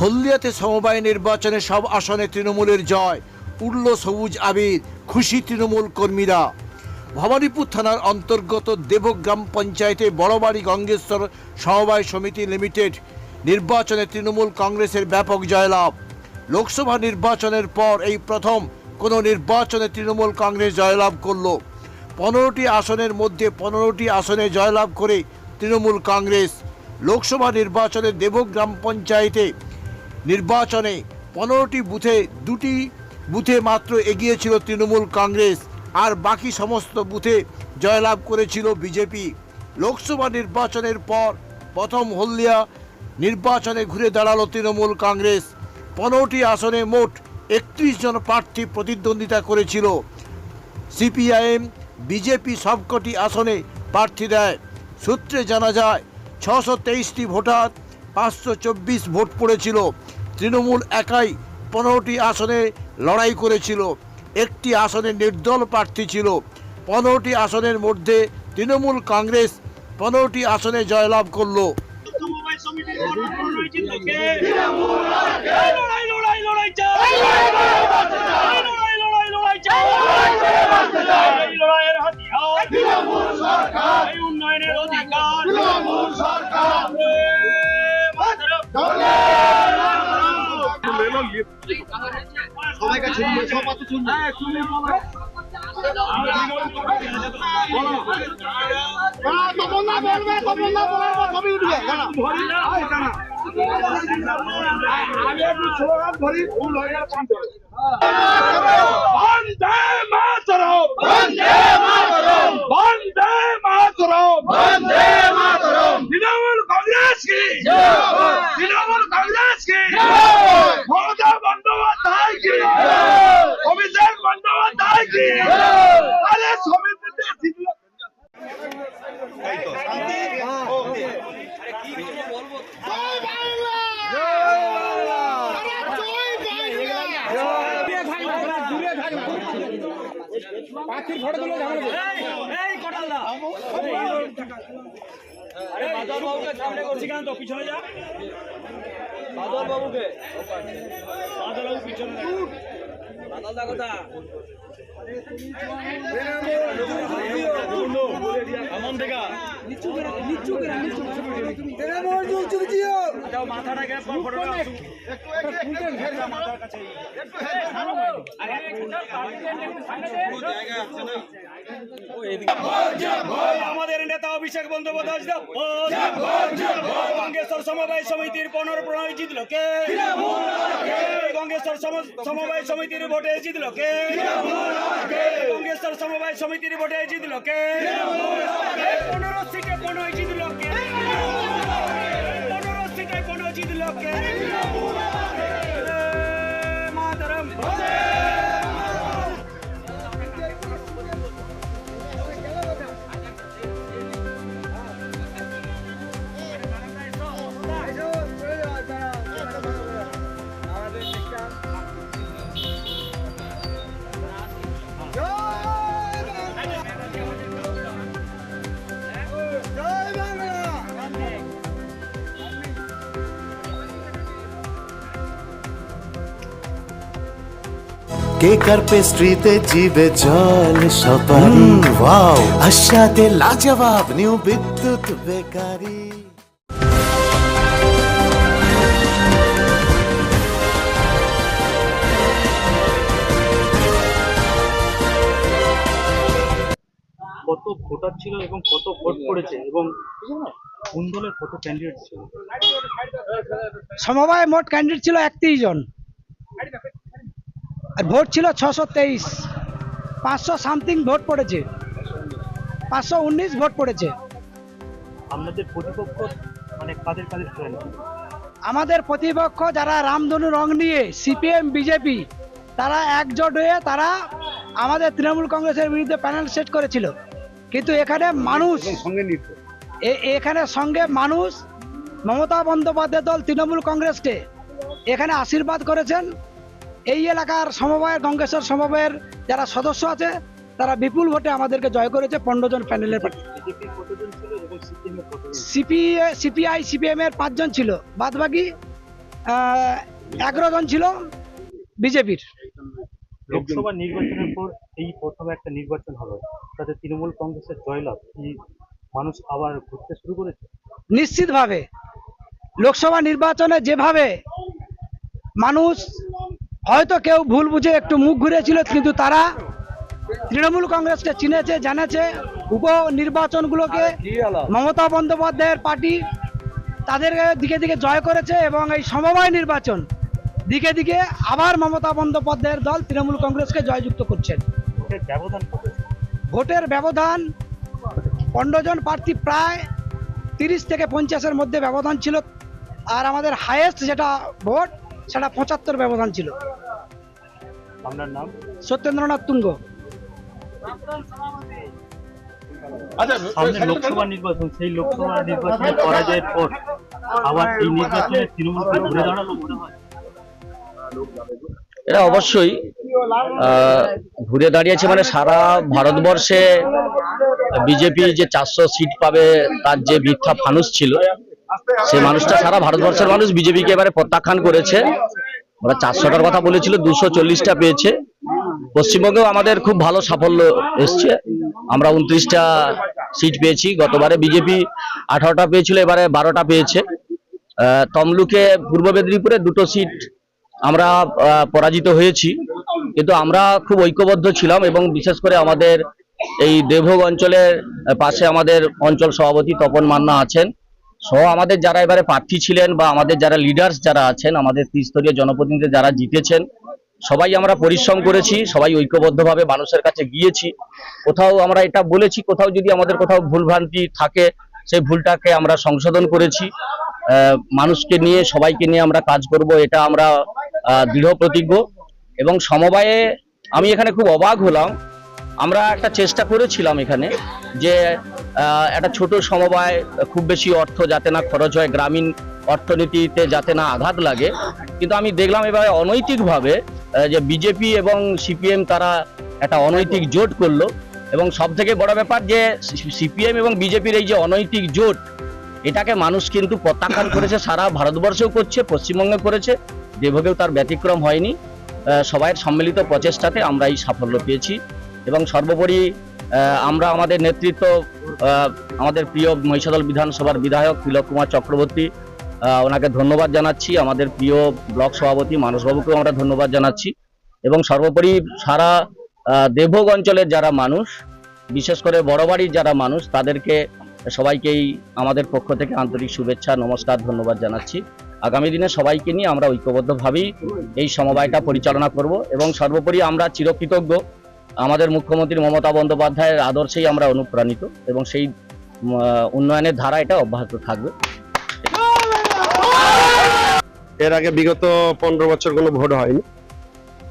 হলদিয়াতে সমবায় নির্বাচনে সব আসনে তৃণমূলের জয়। উড়ল সবুজ আবির, খুশি তৃণমূল কর্মীরা। ভবানীপুর থানার অন্তর্গত দেবগ্রাম পঞ্চায়েতে বড়বাড়ি গঙ্গেশ্বর সমবায় সমিতি লিমিটেড নির্বাচনে তৃণমূল কংগ্রেসের ব্যাপক জয়লাভ। লোকসভা নির্বাচনের পর এই প্রথম কোনো নির্বাচনে তৃণমূল কংগ্রেস জয়লাভ করল। পনেরোটি আসনের মধ্যে পনেরোটি আসনে জয়লাভ করে তৃণমূল কংগ্রেস। লোকসভা নির্বাচনে দেবগ্রাম পঞ্চায়েতে নির্বাচনে পনেরোটি বুথে দুটি বুথে মাত্র এগিয়েছিল তৃণমূল কংগ্রেস, আর বাকি সমস্ত বুথে জয়লাভ করেছিল বিজেপি। লোকসভা নির্বাচনের পর প্রথম হলদিয়া নির্বাচনে ঘুরে দাঁড়াল তৃণমূল কংগ্রেস। পনেরোটি আসনে মোট একত্রিশ জন প্রার্থী প্রতিদ্বন্দ্বিতা করেছিল। সিপিআইএম, বিজেপি সবকটি আসনে প্রার্থী দেয়। সূত্রে জানা যায়, ছশো তেইশটি ভোটার, পাঁচশো চব্বিশ ভোট পড়েছিল। তৃণমূল একাই পনেরোটি আসনে লড়াই করেছিল। একটি আসনে নির্দল প্রার্থী ছিল। পনেরোটি আসনের মধ্যে তৃণমূল কংগ্রেস পনেরোটি আসনে জয়লাভ করল। তপন না বলবে তপন না বলবে সবই উঠবে আমি একটু স্লোগান ধরি ভুল হয়ে গেলে শান্ত যাবে। বন্দে মাতরম। বন্দে মাতরম বন্দে মাতরম বন্দে মাতরম তৃণমূল কংগ্রেস কি? তৃণমূল কংগ্রেস কি মমতা বন্দ্যোপাধ্যায় কি অভিষেক বন্দ্যোপাধ্যায় কি আরে সমিতিতে জিতল এই কটালদা আরে বাদল বাবুকে কেন তো পিছনে যা। বাদল বাবুকে। বাদল বাবু পিছনে বাদল দা কথা ফটো মাথার কাছে আমাদের নেতা অভিষেক বন্দ্যোপাধ্যায় গঙ্গেশ্বর সমবায় সমিতির পনেরো প্রণয় জিতল কে? গঙ্গেশ্বর সম- সমবায় সমিতির ভোটে জিতল কে? গঙ্গেশ্বর সমবায় সমিতির ভোটে জিতল কে? পনেরো সিটে পনেরো জিতল কে? পনেরো সিটে পনেরো জিতল কে? কেকার পেস্ট্রিতে জিবে জল সপারি। ওয়াও আশাতে লাজবাব নিউ বিদ্যুৎ বেকারি। কত ভোটার ছিল এবং কত ভোট পড়েছে এবং কোন দলের কত ক্যান্ডিডেট ছিল? সমবায় মোট ক্যান্ডিডেট ছিল একত্রিশ জন। আর ভোট ছিল ছশো তেইশ। পাঁচশো সামথিং ভোট পড়েছে। পাঁচশো উনিশ ভোট পড়েছে। আপনাদের প্রতিপক্ষ মানে কাদের কাদের আমাদের প্রতিপক্ষ যারা রামধনু রং নিয়ে সিপিএম বিজেপি তারা একজোট হয়ে তারা আমাদের তৃণমূল কংগ্রেসের বিরুদ্ধে প্যানেল সেট করেছিল। কিন্তু এখানে মানুষ সঙ্গে নিত। এ- এখানে সঙ্গে মানুষ মমতা বন্দ্যোপাধ্যায় দল তৃণমূল কংগ্রেসকে এখানে আশীর্বাদ করেছেন। এই এলাকার সমবায়ের গঙ্গেশ্বর সমবায়ের যারা সদস্য আছে তারা বিপুল ভোটে আমাদেরকে জয় করেছে পনেরো জন প্যানেলের প্রার্থী বিজেপি কতজন ছিল এবং সিপিএম এর কতজন ছিল? সিপি সিপিআই সিপিএম এর পাঁচজন ছিল। বাদ বাকি এগারো জন ছিল বিজেপির। লোকসভা নির্বাচনের পর এই প্রথম একটা নির্বাচন হলো তাতে তৃণমূল কংগ্রেসের জয়লাভ কি মানুষ আবার ঘুরতে শুরু করেছে? নিশ্চিতভাবে লোকসভা নির্বাচনে যেভাবে মানুষ হয়তো কেউ ভুল বুঝে একটু মুখ ঘুরেছিল কিন্তু তারা তৃণমূল কংগ্রেসকে চিনেছে জানেছে। উপ নির্বাচনগুলোকে মমতা বন্দ্যোপাধ্যায়ের পার্টি তাদের দিকে দিকে জয় করেছে এবং এই সমবায় নির্বাচন দিকে দিকে আবার মমতা বন্দ্যোপাধ্যায়ের দল তৃণমূল কংগ্রেসকে জয়যুক্ত করছেন ভোটের ব্যবধান কত? ভোটের ব্যবধান পনেরো জন প্রার্থী প্রায় তিরিশ থেকে পঞ্চাশের মধ্যে ব্যবধান ছিল। আর আমাদের হায়েস্ট যেটা ভোট সেটা পঁচাত্তর ব্যবধান ছিল। আপনার নাম? সত্যেন্দ্রনাথ তুঙ্গ। সামনে লোকসভা নির্বাচন সেই লোকসভা নির্বাচনে পরাজয়ের পর আবার এই নির্বাচনে তৃণমূলকে ঘুরে দাঁড়াল মনে হয়? এটা অবশ্যই আহ, ঘুরে দাঁড়িয়েছে মানে সারা ভারতবর্ষে বিজেপি যে চারশো সিট পাবে তার যে মিথ্যা ফানুস ছিল সেই মানুষটা সারা ভারতবর্ষের মানুষ বিজেপিকে এবারে প্রত্যাখ্যান করেছে। ওরা চারশোটার কথা বলেছিল দুশো চল্লিশটা পেয়েছে। পশ্চিমবঙ্গেও আমাদের খুব ভালো সাফল্য এসছে। আমরা উনত্রিশটা সিট পেয়েছি গতবারে বিজেপি আঠারোটা পেয়েছিল এবারে বারোটা পেয়েছে। তমলুকে পূর্ব মেদিনীপুরে দুটো সিট আমরা পরাজিত হয়েছি। কিন্তু আমরা খুব ঐক্যবদ্ধ ছিলাম এবং বিশেষ করে আমাদের এই দেবভোগ অঞ্চলের পাশে আমাদের অঞ্চল সভাপতি তপন মান্না আছেন। সহ আমাদের যারা এবারে প্রার্থী ছিলেন বা আমাদের যারা লিডার্স যারা আছেন, আমাদের ত্রিস্তরীয় জনপ্রতিনিধি যারা জিতেছেন, সবাই আমরা পরিশ্রম করেছি, সবাই ঐক্যবদ্ধভাবে মানুষের কাছে গিয়েছি। কোথাও আমরা এটা বলেছি, কোথাও যদি আমাদের কোথাও ভুলভ্রান্তি থাকে, সেই ভুলটাকে আমরা সংশোধন করেছি। মানুষকে নিয়ে, সবাইকে নিয়ে আমরা কাজ করব, এটা আমরা দৃঢ় প্রতিজ্ঞ এবং সমবায়ে আমি এখানে খুব অবাক হলাম আমরা একটা চেষ্টা করেছিলাম এখানে যে একটা ছোট সমবায়, খুব বেশি অর্থ যাতে না খরচ হয়, গ্রামীণ অর্থনীতিতে যাতে না আঘাত লাগে। কিন্তু আমি দেখলাম এবারে অনৈতিকভাবে যে বিজেপি এবং সিপিএম তারা একটা অনৈতিক জোট করল। এবং সব থেকে বড় ব্যাপার যে, সিপিএম এবং বিজেপির এই যে অনৈতিক জোট, এটাকে মানুষ কিন্তু প্রত্যাখ্যান করেছে, সারা ভারতবর্ষেও করছে, পশ্চিমবঙ্গে করেছে। দেবভোগেও তার ব্যতিক্রম হয়নি। সবাইয়ের সম্মিলিত প্রচেষ্টাতে আমরা এই সাফল্য পেয়েছি। এবং সর্বোপরি আমরা আমাদের নেতৃত্ব আমাদের প্রিয় মহিষাদল বিধানসভার বিধায়ক তিলক কুমার চক্রবর্তী ওনাকে ধন্যবাদ জানাচ্ছি। আমাদের প্রিয় ব্লক সভাপতি মানসবাবুকেও আমরা ধন্যবাদ জানাচ্ছি। এবং সর্বোপরি সারা দেবভোগ অঞ্চলের যারা মানুষ, বিশেষ করে বড়বাড়ির যারা মানুষ, তাদেরকে সবাইকেই আমাদের পক্ষ থেকে আন্তরিক শুভেচ্ছা, নমস্কার, ধন্যবাদ জানাচ্ছি। আগামী দিনে সবাইকে নিয়ে আমরা ঐক্যবদ্ধভাবেই এই সমবায়টা পরিচালনা করব এবং সর্বোপরি আমরা চিরকৃতজ্ঞ। আমাদের মুখ্যমন্ত্রী মমতা বন্দ্যোপাধ্যায়ের আদর্শেই আমরা অনুপ্রাণিত এবং সেই উন্নয়নের ধারা এটা অব্যাহত থাকবে। এর আগে বিগত পনেরো বছর কোনো ভোট হয়নি।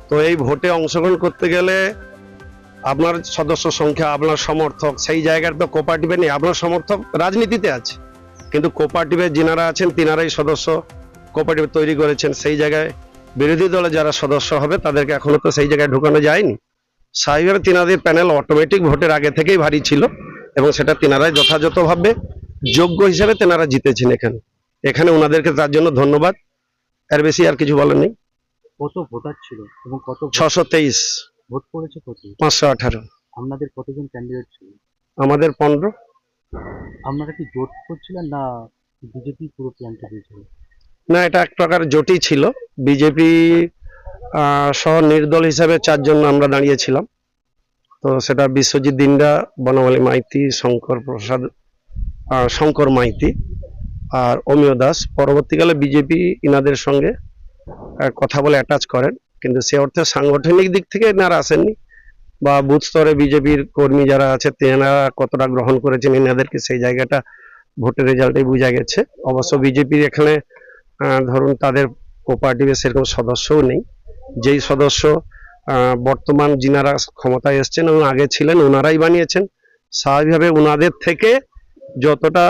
তো এই ভোটে অংশগ্রহণ করতে গেলে আপনার সদস্য সংখ্যা, আপনার সমর্থক, সেই জায়গার তো কোপারেটিভে নেই। আপনার সমর্থক রাজনীতিতে আছে। কিন্তু কোপারেটিভে যিনারা আছেন, তিনারাই সদস্য কোপারেটিভ তৈরি করেছেন। সেই জায়গায় বিরোধী দলে যারা সদস্য হবে, তাদেরকে এখনও তো সেই জায়গায় ঢুকানো যায়নি। স্বাভাবিকভাবে তিনাদের প্যানেল অটোমেটিক ভোটের আগে থেকেই ভারী ছিল এবং সেটা তিনারাই যথাযথভাবে যোগ্য হিসেবে তেনারা জিতেছেন এখানে। এখানে ওনাদেরকে তার জন্য ধন্যবাদ। এর বেশি আর কিছু বলার নেই। কত ভোটার ছিল এবং কত ছশো তেইশ। ভোট পড়েছে কত? পাঁচশো আঠারো। আপনাদের কতজন ক্যান্ডিডেট ছিল? আমাদের পনেরো। আপনারা কি জোট করছিলেন না বিজেপি পুরো প্ল্যানটা দিয়েছিল না এটা এক প্রকার জোটই ছিল। বিজেপি সহ নির্দল হিসাবে চারজন আমরা দাঁড়িয়েছিলাম। তো সেটা বিশ্বজিৎ দিন্ডা বনমালী মাইতি, শঙ্কর প্রসাদ শঙ্কর মাইতি আর অমিয় দাস। পরবর্তীকালে বিজেপি ইনাদের সঙ্গে কথা বলে অ্যাটাচ করেন। কিন্তু সে অর্থে সাংগঠনিক দিক থেকে এনারা আসেননি বা বুথ স্তরে বিজেপির কর্মী যারা আছে, তেনারা কতটা গ্রহণ করেছেন এনাদেরকে সেই জায়গাটা ভোটের রেজাল্টে বোঝা গেছে। অবশ্য বিজেপির এখানে ধরুন তাদের কোপারেটিভে সেরকম সদস্যও নেই। যেই সদস্য বর্তমান যিনারা ক্ষমতায় এসছেন এবং আগে ছিলেন ওনারাই বানিয়েছেন। স্বাভাবিকভাবে ওনাদের থেকে যতটা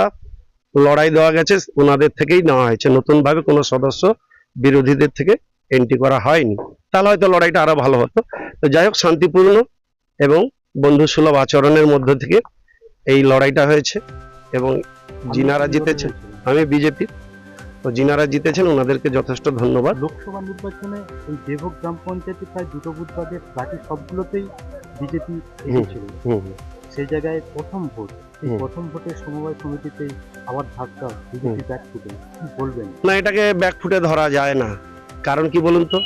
লড়াই দেওয়া গেছে ওনাদের থেকেই নেওয়া হয়েছে। নতুনভাবে কোনো সদস্য বিরোধীদের থেকে এন্ট্রি করা হয়নি। তাহলে হয়তো লড়াইটা আরও ভালো হতো। তো যাই হোক শান্তিপূর্ণ এবং বন্ধুসুলভ আচরণের মধ্য থেকে এই লড়াইটা হয়েছে এবং যিনারা জিতেছেন আমি বিজেপি তো যিনারা জিতেছেন ওনাদেরকে যথেষ্ট ধন্যবাদ। লোকসভা নির্বাচনে এই দেবক গ্রাম পঞ্চায়েতে প্রায় দুটো বুথ বাদে বাকি সবগুলোতেই বিজেপি হুম। সেই জায়গায় প্রথম ভোট। প্রথম ভোটে সমবায় সমিতিতে আবার ধাক্কা বিজেপি ব্যাক ফুটে বলবেন? না এটাকে ব্যাকফুটে ধরা যায় না। কারণ কি বলুন তো?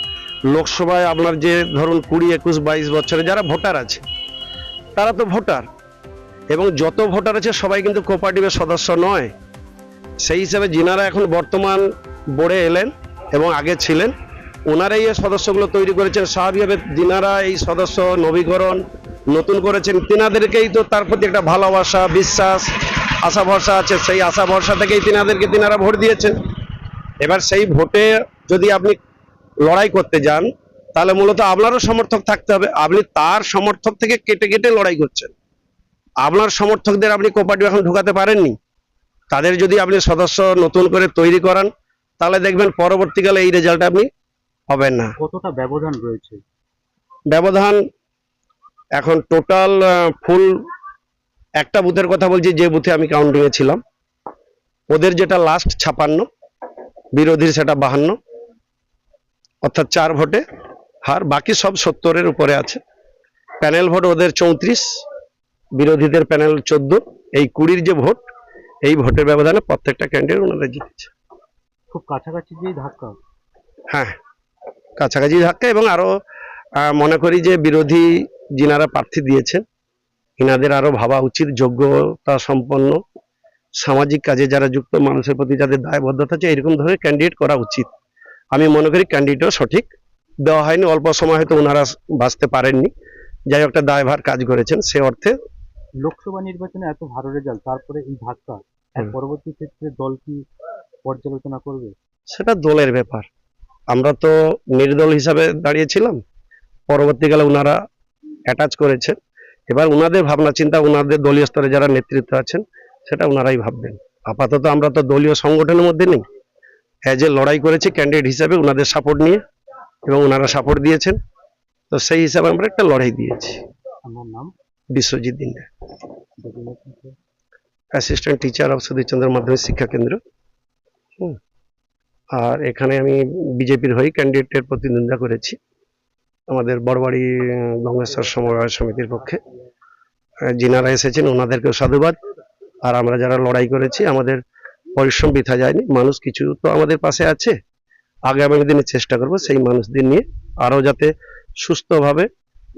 লোকসভায় আপনার যে ধরুন কুড়ি একুশ বাইশ বছরে যারা ভোটার আছে তারা তো ভোটার। এবং যত ভোটার আছে সবাই কিন্তু কোপারেটিভের সদস্য নয়। সেই হিসাবে যিনারা এখন বর্তমান বোর্ডে এলেন এবং আগে ছিলেন, ওনারাই এই সদস্যগুলো তৈরি করেছেন। স্বাভাবিকভাবে যিনারা এই সদস্য নবীকরণ নতুন করেছেন, তিনাদেরকেই তো তার প্রতি একটা ভালোবাসা, বিশ্বাস আশা ভরসা আছে। সেই আশা ভরসা থেকেই তিনাদেরকে তিনারা ভোট দিয়েছেন। এবার সেই ভোটে যদি আপনি লড়াই করতে যান, তাহলে মূলত আপনারও সমর্থক থাকতে হবে। আপনি তার সমর্থক থেকে কেটে কেটে লড়াই করছেন। আপনার সমর্থকদের আপনি কোপারেটিভ এখন ঢোকাতে পারেননি। তাদের যদি আপনি সদস্য নতুন করে তৈরি করান তাহলে দেখবেন পরবর্তীকালে এই রেজাল্ট আপনি হবেন না। কতটা ব্যবধান রয়েছে? ব্যবধান এখন টোটাল ফুল একটা বুথের কথা বলছি যে বুথে আমি কাউন্টিংয়ে ছিলাম ওদের যেটা লাস্ট ছাপান্ন বিরোধীর সেটা বাহান্ন। অর্থাৎ চার ভোটে হার বাকি সব সত্তরের উপরে আছে। প্যানেল ভোট ওদের চৌত্রিশ বিরোধীদের প্যানেল চোদ্দ। এই কুড়ির যে ভোট এই ভোটের ব্যবধানে প্রত্যেকটা ক্যান্ডিডেট ওনারা জিতেছে খুব কাছাকাছি যে ধাক্কা হ্যাঁ কাছাকাছি ধাক্কা এবং আরও আহ, মনে করি যে বিরোধী যিনারা প্রার্থী দিয়েছেন ইনাদের আরও ভাবা উচিত যোগ্যতা সম্পন্ন সামাজিক কাজে যারা যুক্ত মানুষের প্রতি যাদের দায়বদ্ধতা আছে এরকম ধরনের ক্যান্ডিডেট করা উচিত। আমি মনে করি ক্যান্ডিডেটও সঠিক। দেওয়া হয়নি অল্প সময় হয়তো ওনারা বাঁচতে পারেননি। যাই হোক একটা দায়ভার কাজ করেছেন সে অর্থে লোকসভা নির্বাচনে এত ভালো রেজাল্ট তারপরে এই ধাক্কা। পরবর্তী ক্ষেত্রে দল কি পর্যালোচনা করবে? সেটা দলের ব্যাপার। আমরা তো নির্দল হিসাবে দাঁড়িয়েছিলাম। পরবর্তীকালে ওনারা অ্যাটাচ করেছেন। এবার ওনাদের ভাবনা চিন্তা ওনাদের দলীয় স্তরে যারা নেতৃত্ব আছেন সেটা ওনারাই ভাববেন। আপাতত আমরা তো দলীয় সংগঠনের মধ্যে নেই। অ্যাজ এ লড়াই করেছি ক্যান্ডিডেট হিসাবে ওনাদের সাপোর্ট নিয়ে এবং ওনারা সাপোর্ট দিয়েছেন তো সেই হিসাবে আমরা একটা লড়াই দিয়েছি। আমার নাম? বিশ্বজিৎ দিনে অ্যাসিস্ট্যান্ট টিচার অফ সুধীরচন্দ্র মাধ্যমিক শিক্ষা কেন্দ্র। আর এখানে আমি বিজেপির হয়ে ক্যান্ডিডেটের প্রতিদ্বন্দ্বিতা করেছি। আমাদের বড়বাড়ি গঙ্গেশ্বর সমবায় সমিতির পক্ষে। যিনারা এসেছেন, ওনাদেরকেও সাধুবাদ। আর আমরা যারা লড়াই করেছি, আমাদের পরিশ্রম বৃথা যায়নি। মানুষ কিছু তো আমাদের পাশে আছে। আগামী দিনে চেষ্টা করব সেই মানুষদের নিয়ে আরও যাতে সুস্থভাবে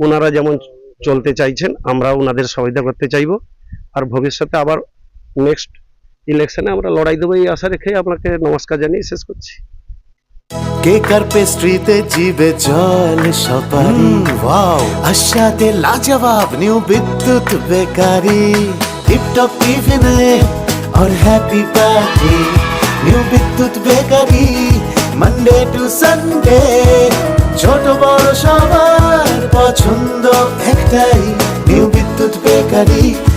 ওনারা যেমন চলতে চাইছেন আমরা ওনাদের সহায়তা করতে চাইব। আর ভবিষ্যতে আবার নেক্সট ইলেকশনে আমরা লড়াই দেবো এই আশা রেখে আপনাকে নমস্কার জানিয়ে শেষ করছি কেক আর পেস্ট্রিতে জিবে জল সপারি ওয়াও আশাতে লাজবাব নিউ বিদ্যুৎ বেকারি টিপটপ টিফিনে और happy party new Bidyut bakery Monday to Sunday ছোট বড় সবার পছন্দ একটাই নিউ বিদ্যুৎ বেকারি